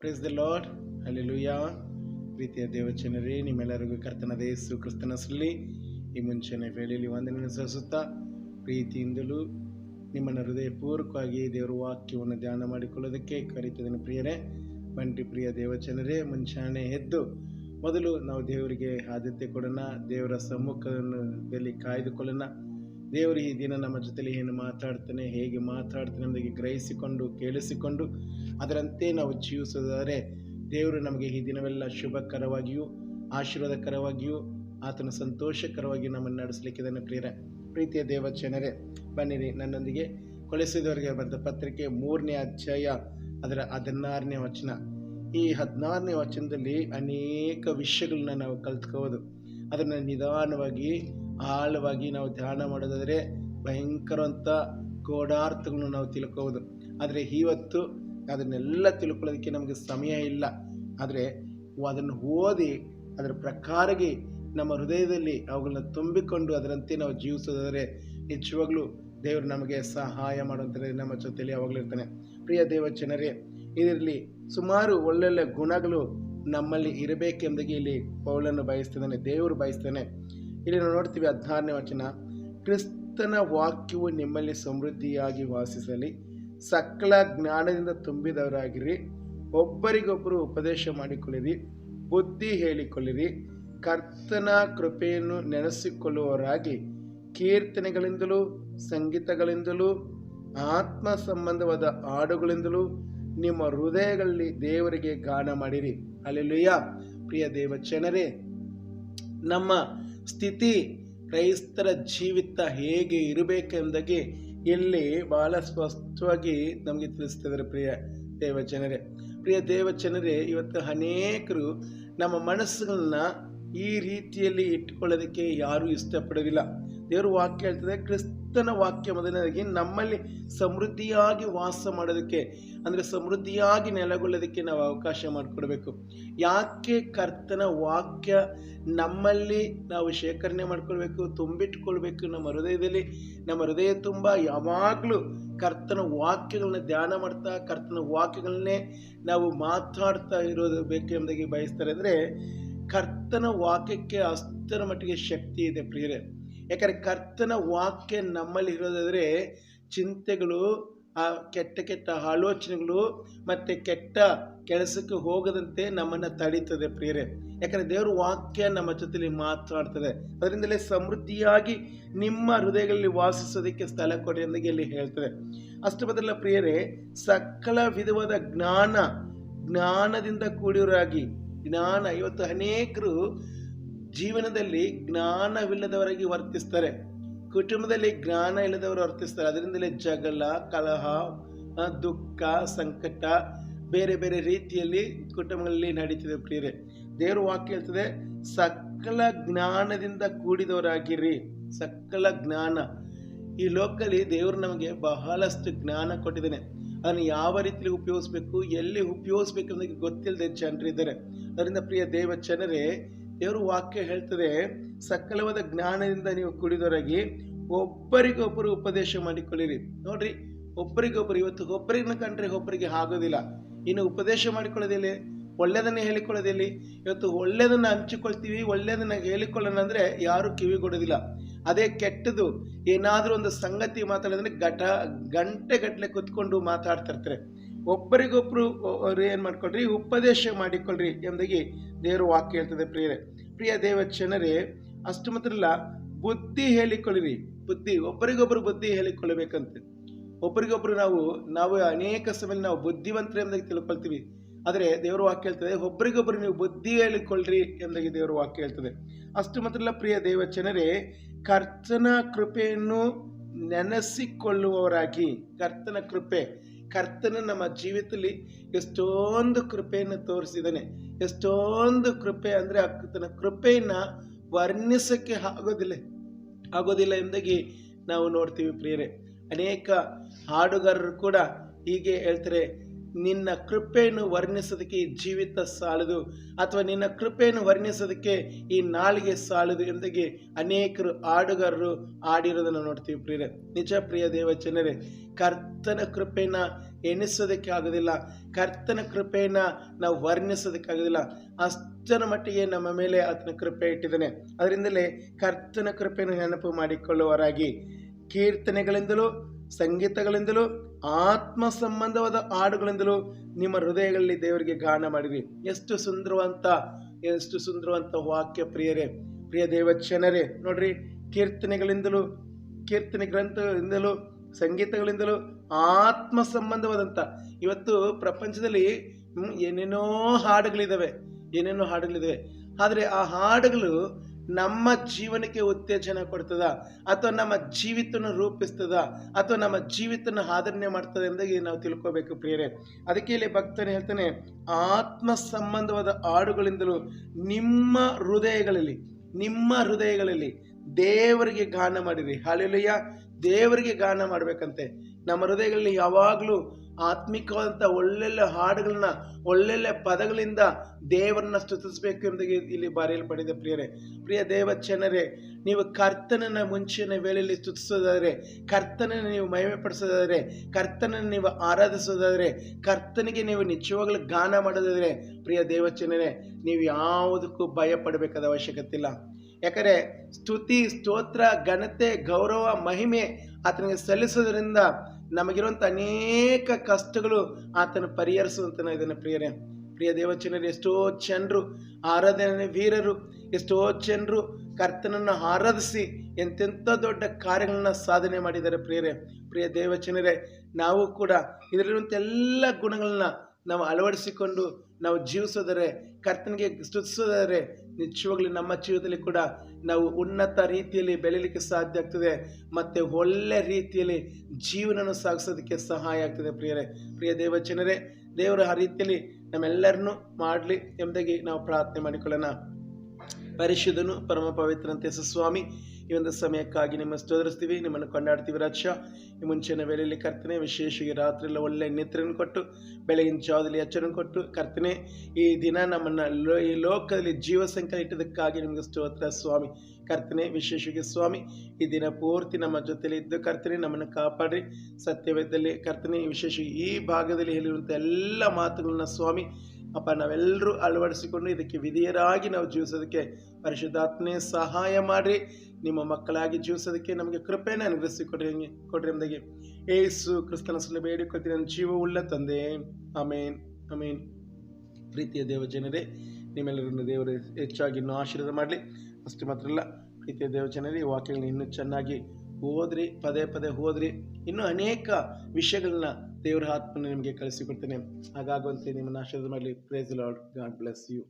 Praise the lord alleluia ಪ್ರೀತಿಯ ದೇವಚನರೇ ನಿಮ್ಮೆಲ್ಲರಿಗೂ ಕರ್ತನದ ಯೇಸು ಕ್ರಿಸ್ತನ ಸುಲ್ಲಿ ಈ ಮುಂಚೆನೆ ವೇಳೆಯಲ್ಲಿ ವಂದನೆ ಸಲ್ಲಿಸುತ್ತಾ, ಪ್ರೀತಿಯಿಂದಲೂ ನಿಮ್ಮನ್ನು ಹೃದಯಪೂರ್ವಕವಾಗಿ ದೇವರ ವಾಕ್ಯವನ್ನು ಧ್ಯಾನ ಮಾಡಿಕೊಳ್ಳೋದಕ್ಕೆ ಕರೀತಿದ್ದೇನೆ ಪ್ರಿಯರೇ. ಬಂಟಿ ಪ್ರಿಯ ದೇವಚನರೇ ಮುಂಚಾನೆ ಎದ್ದು ಮೊದಲು ನಾವು ದೇವರಿಗೆ ಆದ್ಯತೆ ಕೊಡೋಣ, ದೇವರ ಸಮ್ಮುಖದಲ್ಲಿ ಕಾಯ್ದುಕೊಳ್ಳೋಣ. ದೇವರು ಈ ದಿನ ನಮ್ಮ ಜೊತೆಲಿ ಏನು ಮಾತಾಡ್ತಾನೆ, ಹೇಗೆ ಮಾತಾಡ್ತಾನೆ ಎಂಬುದಾಗಿ ಗ್ರಹಿಸಿಕೊಂಡು, ಕೇಳಿಸಿಕೊಂಡು ಅದರಂತೆ ನಾವು ಜೀವಿಸೋದಾದರೆ ದೇವರು ನಮಗೆ ಈ ದಿನವೆಲ್ಲ ಶುಭಕರವಾಗಿಯೂ, ಆಶೀರ್ವಾದಕರವಾಗಿಯೂ, ಆತನ ಸಂತೋಷಕರವಾಗಿಯೂ ನಮ್ಮನ್ನು ನಡೆಸಲಿಕ್ಕೆ ಇದನ್ನು ಪ್ರಿಯರ, ಪ್ರೀತಿಯ ದೇವಚನರೇ ಬನ್ನಿರಿ ನನ್ನೊಂದಿಗೆ. ಕೊಲೆಸಿದವರಿಗೆ ಬಂದ ಪತ್ರಿಕೆ ಮೂರನೇ ಅಧ್ಯಾಯ ಅದರ ಹದಿನಾರನೇ ವಚನ. ಈ ಹದಿನಾರನೇ ವಚನದಲ್ಲಿ ಅನೇಕ ವಿಷಯಗಳನ್ನ ನಾವು ಕಲ್ತ್ಕೋಬೋದು. ಅದನ್ನು ನಿಧಾನವಾಗಿ ಆಳವಾಗಿ ನಾವು ಧ್ಯಾನ ಮಾಡೋದಾದರೆ ಭಯಂಕರವಂಥ ಗೋಡಾರ್ಥಗಳನ್ನು ನಾವು ತಿಳ್ಕೋಬೋದು. ಆದರೆ ಇವತ್ತು ಅದನ್ನೆಲ್ಲ ತಿಳ್ಕೊಳ್ಳೋದಕ್ಕೆ ನಮಗೆ ಸಮಯ ಇಲ್ಲ. ಆದರೆ ಅದನ್ನು ಓದಿ, ಅದರ ಪ್ರಕಾರಗೆ ನಮ್ಮ ಹೃದಯದಲ್ಲಿ ಅವುಗಳನ್ನ ತುಂಬಿಕೊಂಡು ಅದರಂತೆ ನಾವು ಜೀವಿಸೋದಾದರೆ ನಿಜವಾಗ್ಲೂ ದೇವರು ನಮಗೆ ಸಹಾಯ ಮಾಡುವಂಥದ್ದು ನಮ್ಮ ಜೊತೆಯಲ್ಲಿ ಯಾವಾಗಲೂ ಇರ್ತಾನೆ ಪ್ರಿಯ ದೇವಚನರೇ ಇದರಲ್ಲಿ ಸುಮಾರು ಒಳ್ಳೊಳ್ಳೆ ಗುಣಗಳು ನಮ್ಮಲ್ಲಿ ಇರಬೇಕೆಂಬುದಾಗಿ ಇಲ್ಲಿ ಪೌಲನ್ನು ಬಯಸ್ತಿದ್ದಾನೆ, ದೇವರು ಬಯಸ್ತಾನೆ ಇಲ್ಲಿ ನಾವು ನೋಡ್ತೀವಿ ಹದಿನಾರನೇ ವಚನ. ಕ್ರಿಸ್ತನ ವಾಕ್ಯವು ನಿಮ್ಮಲ್ಲಿ ಸಮೃದ್ಧಿಯಾಗಿ ವಾಸಿಸಲಿ, ಸಕಲ ಜ್ಞಾನದಿಂದ ತುಂಬಿದವರಾಗಿರಿ. ಒಬ್ಬರಿಗೊಬ್ಬರು ಉಪದೇಶ ಮಾಡಿಕೊಳ್ಳಿರಿ, ಬುದ್ಧಿ ಹೇಳಿಕೊಳ್ಳಿರಿ. ಕರ್ತನ ಕೃಪೆಯನ್ನು ನೆನೆಸಿಕೊಳ್ಳುವವರಾಗಿ ಕೀರ್ತನೆಗಳಿಂದಲೂ, ಸಂಗೀತಗಳಿಂದಲೂ, ಆತ್ಮ ಸಂಬಂಧವಾದ ಹಾಡುಗಳಿಂದಲೂ, ನಿಮ್ಮ ಹೃದಯಗಳಲ್ಲಿ ದೇವರಿಗೆ ಗಾನ ಮಾಡಿರಿ. ಅಲ್ಲೆಲುಯ್ಯ ಪ್ರಿಯ ದೇವಚನರೇ, ನಮ್ಮ ಸ್ಥಿತಿ ಕ್ರೈಸ್ತರ ಜೀವಿತ ಹೇಗೆ ಇರಬೇಕೆಂದಾಗಿ ಇಲ್ಲಿ ಬಹಳ ಸ್ಪಷ್ಟವಾಗಿ ನಮಗೆ ತಿಳಿಸ್ತಿದ್ದಾರೆ ಪ್ರಿಯ ದೇವಜನರೇ. ಪ್ರಿಯ ದೇವಜನರೇ, ಇವತ್ತು ಅನೇಕರು ನಮ್ಮ ಮನಸ್ಸುಗಳನ್ನ ಈ ರೀತಿಯಲ್ಲಿ ಇಟ್ಕೊಳ್ಳೋದಕ್ಕೆ ಯಾರೂ ಇಷ್ಟಪಡೋದಿಲ್ಲ. ದೇವರು ವಾಕ್ಯ ಹೇಳ್ತದೆ ಕ್ರಿಸ್ತನ ವಾಕ್ಯ ಮೊದಲನೇದಾಗಿ ನಮ್ಮಲ್ಲಿ ಸಮೃದ್ಧಿಯಾಗಿ ವಾಸ ಮಾಡೋದಕ್ಕೆ, ಅಂದರೆ ಸಮೃದ್ಧಿಯಾಗಿ ನೆಲೆಗೊಳ್ಳೋದಕ್ಕೆ ನಾವು ಅವಕಾಶ ಮಾಡಿಕೊಡ್ಬೇಕು. ಯಾಕೆ ಕರ್ತನ ವಾಕ್ಯ ನಮ್ಮಲ್ಲಿ ನಾವು ಶೇಖರಣೆ ಮಾಡ್ಕೊಳ್ಬೇಕು, ತುಂಬಿಟ್ಕೊಳ್ಬೇಕು? ನಮ್ಮ ಹೃದಯದಲ್ಲಿ, ನಮ್ಮ ಹೃದಯ ತುಂಬ ಯಾವಾಗಲೂ ಕರ್ತನ ವಾಕ್ಯಗಳನ್ನ ಧ್ಯಾನ ಮಾಡ್ತಾ, ಕರ್ತನ ವಾಕ್ಯಗಳನ್ನೇ ನಾವು ಮಾತಾಡ್ತಾ ಇರೋದು ಬೇಕು ಎಂಬುದಾಗಿ ಬಯಸ್ತಾರೆ. ಅಂದರೆ ಕರ್ತನ ವಾಕ್ಯಕ್ಕೆ ಅಷ್ಟರ ಮಟ್ಟಿಗೆ ಶಕ್ತಿ ಇದೆ ಪ್ರಿಯರೇ. ಯಾಕಂದರೆ ಕರ್ತನ ವಾಕ್ಯ ನಮ್ಮಲ್ಲಿ ಇರೋದಾದರೆ ಚಿಂತೆಗಳು, ಆ ಕೆಟ್ಟ ಕೆಟ್ಟ ಆಲೋಚನೆಗಳು ಮತ್ತು ಕೆಟ್ಟ ಕೆಲಸಕ್ಕೆ ಹೋಗದಂತೆ ನಮ್ಮನ್ನು ತಡೀತದೆ ಪ್ರಿಯರೇ. ಯಾಕಂದರೆ ದೇವರ ವಾಕ್ಯ ನಮ್ಮ ಜೊತೆಲಿ ಮಾತಾಡ್ತದೆ. ಅದರಿಂದಲೇ ಸಮೃದ್ಧಿಯಾಗಿ ನಿಮ್ಮ ಹೃದಯಗಳಲ್ಲಿ ವಾಸಿಸೋದಕ್ಕೆ ಸ್ಥಳ ಕೊಡಿ ಎಂದು ಇಲ್ಲಿ ಹೇಳ್ತದೆ. ಅಷ್ಟು ಬದಲ ಪ್ರಿಯರೇ, ಸಕಲ ವಿಧವಾದ ಜ್ಞಾನ, ಜ್ಞಾನದಿಂದ ಕೂಡಿರಾಗಿ ಜ್ಞಾನ. ಇವತ್ತು ಅನೇಕರು ಜೀವನದಲ್ಲಿ ಜ್ಞಾನವಿಲ್ಲದವರಾಗಿ ವರ್ತಿಸ್ತಾರೆ. ಕುಟುಂಬದಲ್ಲಿ ಜ್ಞಾನ ಇಲ್ಲದವರು ವರ್ತಿಸ್ತಾರೆ. ಅದರಿಂದಲೇ ಜಗಳ, ಕಲಹ ದುಃಖ, ಸಂಕಟ ಬೇರೆ ಬೇರೆ ರೀತಿಯಲ್ಲಿ ಕುಟುಂಬಗಳಲ್ಲಿ ನಡೀತಿದೆ ಪ್ರಿಯರೇ. ದೇವರು ವಾಕ್ಯ ಹೇಳ್ತದೆ, ಸಕಲ ಜ್ಞಾನದಿಂದ ಕೂಡಿದವರಾಗಿರಿ. ಸಕಲ ಜ್ಞಾನ. ಈ ಲೋಕದಲ್ಲಿ ದೇವರು ನಮಗೆ ಬಹಳಷ್ಟು ಜ್ಞಾನ ಕೊಟ್ಟಿದ್ದಾನೆ. ಅದನ್ನು ಯಾವ ರೀತಿಯಲ್ಲಿ ಉಪಯೋಗಿಸ್ಬೇಕು, ಎಲ್ಲಿ ಉಪಯೋಗಿಸ್ಬೇಕು ಅನ್ನೋದಕ್ಕೆ ಗೊತ್ತಿಲ್ಲದೆ ಜನರಿದ್ದಾರೆ. ಅದರಿಂದ ಪ್ರಿಯ ದೇವ ಜನರೇ ದೇವರು ವಾಕ್ಯ ಹೇಳ್ತದೆ, ಸಕಲವಾದ ಜ್ಞಾನದಿಂದ ನೀವು ಕುಡಿದೊರಗಿ ಒಬ್ಬರಿಗೊಬ್ಬರು ಉಪದೇಶ ಮಾಡಿಕೊಳ್ಳಿರಿ. ನೋಡ್ರಿ, ಒಬ್ಬರಿಗೊಬ್ಬರು ಇವತ್ತು ಒಬ್ಬರಿನ ಕಂಡ್ರೆ ಒಬ್ಬರಿಗೆ ಆಗೋದಿಲ್ಲ. ಇನ್ನು ಉಪದೇಶ ಮಾಡಿಕೊಳ್ಳೋದಿಲ್ಲ ಒಳ್ಳೆಯದನ್ನೇ ಹೇಳಿಕೊಳ್ಳೋದಿಲ್ಲ. ಇವತ್ತು ಒಳ್ಳೆಯದನ್ನು ಹಂಚಿಕೊಳ್ತೀವಿ ಒಳ್ಳೆಯದನ್ನು ಹೇಳಿಕೊಳ್ಳೋಣ ಅಂದರೆ ಯಾರೂ ಕಿವಿ ಕೊಡೋದಿಲ್ಲ. ಅದೇ ಕೆಟ್ಟದು ಏನಾದರೂ ಒಂದು ಸಂಗತಿ ಮಾತಾಡೋದಂದ್ರೆ ಘಟ, ಗಂಟೆ ಗಟ್ಟಲೆ ಕುತ್ಕೊಂಡು ಮಾತಾಡ್ತಾ ಇರ್ತಾರೆ. ಒಬ್ಬರಿಗೊಬ್ಬರು ಏನು ಮಾಡ್ಕೊಳ್ರಿ? ಉಪದೇಶ ಮಾಡಿಕೊಳ್ರಿ ಎಂದಾಗಿ ದೇವರು ವಾಕ್ಯ ಹೇಳ್ತದೆ ಪ್ರಿಯರೇ. ಪ್ರಿಯ ದೇವ ಜನರೇ ಅಷ್ಟು ಮಾತ್ರ ಅಲ್ಲ ಬುದ್ಧಿ ಹೇಳಿಕೊಳ್ಳಿರಿ. ಬುದ್ಧಿ ಒಬ್ಬರಿಗೊಬ್ಬರು ಬುದ್ಧಿ ಹೇಳಿಕೊಳ್ಳಬೇಕಂತೆ. ಒಬ್ಬರಿಗೊಬ್ಬರು ನಾವು ನಾವು ಅನೇಕ ಸಮಯ ನಾವು ಬುದ್ಧಿವಂತರು ಎಂದಾಗಿ ತಿಳ್ಕೊಳ್ತೀವಿ. ಆದರೆ ದೇವರು ವಾಕ್ಯ ಹೇಳ್ತದೆ ಒಬ್ಬರಿಗೊಬ್ಬರು ನೀವು ಬುದ್ಧಿ ಹೇಳಿಕೊಳ್ಳ್ರಿ ಎಂದಾಗಿ ದೇವರು ವಾಕ್ಯ ಹೇಳ್ತದೆ. ಅಷ್ಟು ಮಾತ್ರ ಪ್ರಿಯ ದೇವ ಜನರೇ ಕರ್ತನ ಕೃಪೆಯನ್ನು ನೆನೆಸಿಕೊಳ್ಳುವವರಾಗಿ, ಕರ್ತನ ಕೃಪೆ ಕರ್ತನ ನಮ್ಮ ಜೀವಿತದಲ್ಲಿ ಎಷ್ಟೊಂದು ಕೃಪೆಯನ್ನು ತೋರಿಸಿದ್ದಾನೆ. ಎಷ್ಟೊಂದು ಕೃಪೆ ಅಂದರೆ ಆತನ ಕೃಪೆಯನ್ನು ವರ್ಣಿಸೋಕ್ಕೆ ಆಗೋದಿಲ್ಲ. ಆಗೋದಿಲ್ಲ ಎಂದಾಗಿ ನಾವು ನೋಡ್ತೀವಿ ಪ್ರಿಯರೇ. ಅನೇಕ ಹಾಡುಗಾರರು ಕೂಡ ಹೀಗೆ ಹೇಳ್ತಾರೆ ನಿನ್ನ ಕೃಪೆಯನ್ನು ವರ್ಣಿಸೋದಕ್ಕೆ ಈ ಜೀವಿತ ಸಾಲದು, ಅಥವಾ ನಿನ್ನ ಕೃಪೆಯನ್ನು ವರ್ಣಿಸೋದಕ್ಕೆ ಈ ನಾಳಿಗೆ ಸಾಲದು ಎಂದಾಗಿ ಅನೇಕರು ಹಾಡುಗಾರರು ಹಾಡಿರೋದನ್ನು ನೋಡ್ತೀವಿ ಪ್ರಿಯರೇ. ನಿಜ ಪ್ರಿಯ ದೇವ ಜನರೇ, ಕರ್ತನ ಕೃಪೆಯನ್ನು ಎಣಿಸೋದಕ್ಕೆ ಆಗೋದಿಲ್ಲ. ಕರ್ತನ ಕೃಪೆಯನ್ನು ನಾವು ವರ್ಣಿಸೋದಕ್ಕಾಗೋದಿಲ್ಲ ಅಷ್ಟರ ಮಟ್ಟಿಗೆ ನಮ್ಮ ಮೇಲೆ ಆತನ ಕೃಪೆ ಇಟ್ಟಿದ್ದಾನೆ. ಅದರಿಂದಲೇ ಕರ್ತನ ಕೃಪೆಯನ್ನು ನೆನಪು ಮಾಡಿಕೊಳ್ಳುವರಾಗಿ ಕೀರ್ತನೆಗಳಿಂದಲೂ ಸಂಗೀತಗಳಿಂದಲೂ ಆತ್ಮ ಸಂಬಂಧವಾದ ಹಾಡುಗಳಿಂದಲೂ ನಿಮ್ಮ ಹೃದಯಗಳಲ್ಲಿ ದೇವರಿಗೆ ಗಾನ ಮಾಡಿರಿ. ಎಷ್ಟು ಸುಂದರವಂತ ಎಷ್ಟು ಸುಂದರವಂತ ವಾಕ್ಯ ಪ್ರಿಯರೇ, ಪ್ರಿಯ ದೇವಚನರೇ ನೋಡ್ರಿ, ಕೀರ್ತನೆಗಳಿಂದಲೂ, ಕೀರ್ತನೆ ಗ್ರಂಥಗಳಿಂದಲೂ, ಸಂಗೀತಗಳಿಂದಲೂ ಆತ್ಮ ಸಂಬಂಧವಾದಂಥ ಇವತ್ತು ಪ್ರಪಂಚದಲ್ಲಿ ಏನೇನೋ ಹಾಡುಗಳಿದ್ದಾವೆ ಏನೇನೋ ಹಾಡುಗಳಿದ್ದಾವೆ ಆದರೆ ಆ ಹಾಡುಗಳು ನಮ್ಮ ಜೀವನಕ್ಕೆ ಉತ್ತೇಜನ ಕೊಡ್ತದ, ಅಥವಾ ನಮ್ಮ ಜೀವಿತನ ರೂಪಿಸ್ತದ, ಅಥವಾ ನಮ್ಮ ಜೀವಿತನ ಆಧರಣೆ ಮಾಡ್ತದೆ ಎಂದಾಗಿ ನಾವು ತಿಳ್ಕೋಬೇಕು ಪ್ರಿಯರೇ. ಅದಕ್ಕೆ ಇಲ್ಲಿ ಭಕ್ತನು ಹೇಳ್ತಾನೆ ಆತ್ಮ ಸಂಬಂಧವಾದ ಹಾಡುಗಳಿಂದಲೂ ನಿಮ್ಮ ಹೃದಯಗಳಲ್ಲಿ ನಿಮ್ಮ ಹೃದಯಗಳಲ್ಲಿ ದೇವರಿಗೆ ಗಾನ ಮಾಡಿರಿ. ಹಾಲೆಲುಯ್ಯ ದೇವರಿಗೆ ಗಾನ ಮಾಡಬೇಕಂತೆ. ನಮ್ಮ ಹೃದಯಗಳಲ್ಲಿ ಯಾವಾಗಲೂ ಆತ್ಮಿಕವಾದಂಥ ಒಳ್ಳೊಳ್ಳೆ ಹಾಡುಗಳನ್ನ, ಒಳ್ಳೊಳ್ಳೆ ಪದಗಳಿಂದ ದೇವರನ್ನ ಸ್ತುತಿಸಬೇಕು ಎಂಬುದಾಗಿ ಇಲ್ಲಿ ಬರೆಯಲ್ಪಡಿದೆ ಪ್ರಿಯರೇ. ಪ್ರಿಯ ದೇವಚನರೇ ನೀವು ಕರ್ತನನ್ನ ಮುಂಚಿನ ವೇಳೆಯಲ್ಲಿ ಸ್ತುತಿಸೋದಾದರೆ, ಕರ್ತನನ್ನು ನೀವು ಮಹಿಮೆ ಪಡಿಸೋದಾದರೆ ಕರ್ತನನ್ನು ನೀವು ಆರಾಧಿಸೋದಾದರೆ, ಕರ್ತನಿಗೆ ನೀವು ನಿಜವಾಗ್ಲೂ ಗಾನ ಮಾಡೋದಾದರೆ, ಪ್ರಿಯ ದೇವಚನರೇ ನೀವು ಯಾವುದಕ್ಕೂ ಭಯ ಪಡಬೇಕಾದ ಅವಶ್ಯಕತೆ ಇಲ್ಲ. ಯಾಕಂದರೆ ಸ್ತುತಿ, ಸ್ತೋತ್ರ, ಘನತೆ, ಗೌರವ, ಮಹಿಮೆ ಆತನಿಗೆ ಸಲ್ಲಿಸೋದ್ರಿಂದ ನಮಗಿರುವಂಥ ಅನೇಕ ಕಷ್ಟಗಳು ಆತನ ಪರಿಹರಿಸುವಂತ ಇದನ್ನು ಪ್ರಿಯರೇ. ಪ್ರಿಯ ದೇವಚನರು ಎಷ್ಟೋ ಜನರು ಆರಾಧನೆ ವೀರರು, ಎಷ್ಟೋ ಜನರು ಕರ್ತನನ್ನು ಆರಾಧಿಸಿ ಎಂತೆಂಥ ದೊಡ್ಡ ಕಾರ್ಯಗಳನ್ನ ಸಾಧನೆ ಮಾಡಿದ್ದಾರೆ ಪ್ರಿಯರೇ. ಪ್ರಿಯ ದೇವಚನರೇ ನಾವು ಕೂಡ ಇದರಲ್ಲಿರುವಂಥ ಎಲ್ಲ ಗುಣಗಳನ್ನ ನಾವು ಅಳವಡಿಸಿಕೊಂಡು ನಾವು ಜೀವಿಸೋದರೆ, ಕರ್ತನಿಗೆ ಸ್ತುತಿಸೋದಾದರೆ ನಿಜವಾಗ್ಲೂ ನಮ್ಮ ಜೀವದಲ್ಲಿ ಕೂಡ ನಾವು ಉನ್ನತ ರೀತಿಯಲ್ಲಿ ಬೆಳೀಲಿಕ್ಕೆ ಸಾಧ್ಯ ಆಗ್ತದೆ, ಮತ್ತು ಒಳ್ಳೆ ರೀತಿಯಲ್ಲಿ ಜೀವನವನ್ನು ಸಾಗಿಸೋದಕ್ಕೆ ಸಹಾಯ ಆಗ್ತದೆ ಪ್ರಿಯರೇ. ಪ್ರಿಯ ದೇವಜನರೇ ದೇವರ ಆ ರೀತಿಯಲ್ಲಿ ನಮ್ಮೆಲ್ಲರನ್ನೂ ಮಾಡಲಿ ಎಂಬುದಾಗಿ ನಾವು ಪ್ರಾರ್ಥನೆ ಮಾಡಿಕೊಳ್ಳೋಣ. ಪರಿಶುದ್ಧನು ಪರಮ ಪವಿತ್ರಂತೆ ಸ್ವಾಮಿ ಈ ಒಂದು ಸಮಯಕ್ಕಾಗಿ ನಿಮ್ಮ ಸ್ತೋದರಿಸ್ತೀವಿ ನಿಮ್ಮನ್ನು ಕೊಂಡಾಡ್ತೀವಿ ರಾಜ ಈ ಮುಂಚಿನ ವೇಳೆಯಲ್ಲಿ ಕರ್ತನೆ ವಿಶೇಷವಾಗಿ ರಾತ್ರಿ ಎಲ್ಲ ಒಳ್ಳೆ ನಿದ್ರೆಯನ್ನು ಕೊಟ್ಟು, ಬೆಳಗಿನ ಜಾವದಲ್ಲಿ ಎಚ್ಚರನ್ನು ಕೊಟ್ಟು ಕರ್ತನೆ, ಈ ದಿನ ನಮ್ಮನ್ನು ಈ ಲೋಕದಲ್ಲಿ ಜೀವ ಸಂಖ್ಯೆ ಇಟ್ಟದಕ್ಕಾಗಿ ನಿಮಗೆ ಸ್ತೋತ್ರ ಸ್ವಾಮಿ. ಕರ್ತನೆ ವಿಶೇಷವಾಗಿ ಸ್ವಾಮಿ, ಈ ದಿನ ಪೂರ್ತಿ ನಮ್ಮ ಜೊತೆಲಿ ಇದ್ದು ಕರ್ತನೆ ನಮ್ಮನ್ನು ಕಾಪಾಡ್ರಿ. ಸತ್ಯವೇದಲ್ಲಿ ಕರ್ತನೆ ವಿಶೇಷ ಈ ಭಾಗದಲ್ಲಿ ಹೇಳಿರುವಂಥ ಎಲ್ಲ ಮಾತುಗಳನ್ನ ಸ್ವಾಮಿ ಅಪ್ಪ, ನಾವೆಲ್ಲರೂ ಅಳವಡಿಸಿಕೊಂಡು ಇದಕ್ಕೆ ವಿಧಿಯರಾಗಿ ನಾವು ಜೀವಿಸೋದಕ್ಕೆ ಪರಿಶುದ್ಧಾತ್ಮೆ ಸಹಾಯ ಮಾಡಿರಿ. ನಿಮ್ಮ ಮಕ್ಕಳಾಗಿ ಜೀವಿಸೋದಕ್ಕೆ ನಮಗೆ ಕೃಪೆಯನ್ನು ಅನುಗ್ರಹಿಸಿ ಕೊಡ್ರಿ ಕೊಡ್ರಿ ಅಂದಾಗೆ ಏಸು ಕ್ರಿಸ್ತನ ಸುಲಭ ಬೇಡಿಕೊಳ್ತೀನಿ. ನನ್ನ ಉಳ್ಳ ತಂದೆ. ಅಮೇನ್ ಅಮೇನ್ ಪ್ರೀತಿಯ ದೇವ ಜನರೇ, ನಿಮ್ಮೆಲ್ಲರನ್ನು ದೇವರು ಹೆಚ್ಚಾಗಿ ಇನ್ನೂ ಆಶೀರ್ವಾದ ಮಾಡಲಿ. ಅಷ್ಟು ಮಾತ್ರ ಅಲ್ಲ, ಪ್ರೀತಿಯ ದೇವ ಜನರೇ ವಾಕ್ಯಗಳನ್ನ ಇನ್ನೂ ಚೆನ್ನಾಗಿ ಓದ್ರಿ, ಪದೇ ಪದೇ ಓದ್ರಿ. ಇನ್ನೂ ಅನೇಕ ವಿಷಯಗಳನ್ನ ದೇವರ ಆತ್ಮನ ನಿಮಗೆ ಕಳಿಸಿಕೊಡ್ತೇನೆ ಹಾಗಾಗುವಂತೆ ನಿಮ್ಮನ್ನು ಆಶೀರ್ವಾದ ಮಾಡಲಿ praise Lord God bless you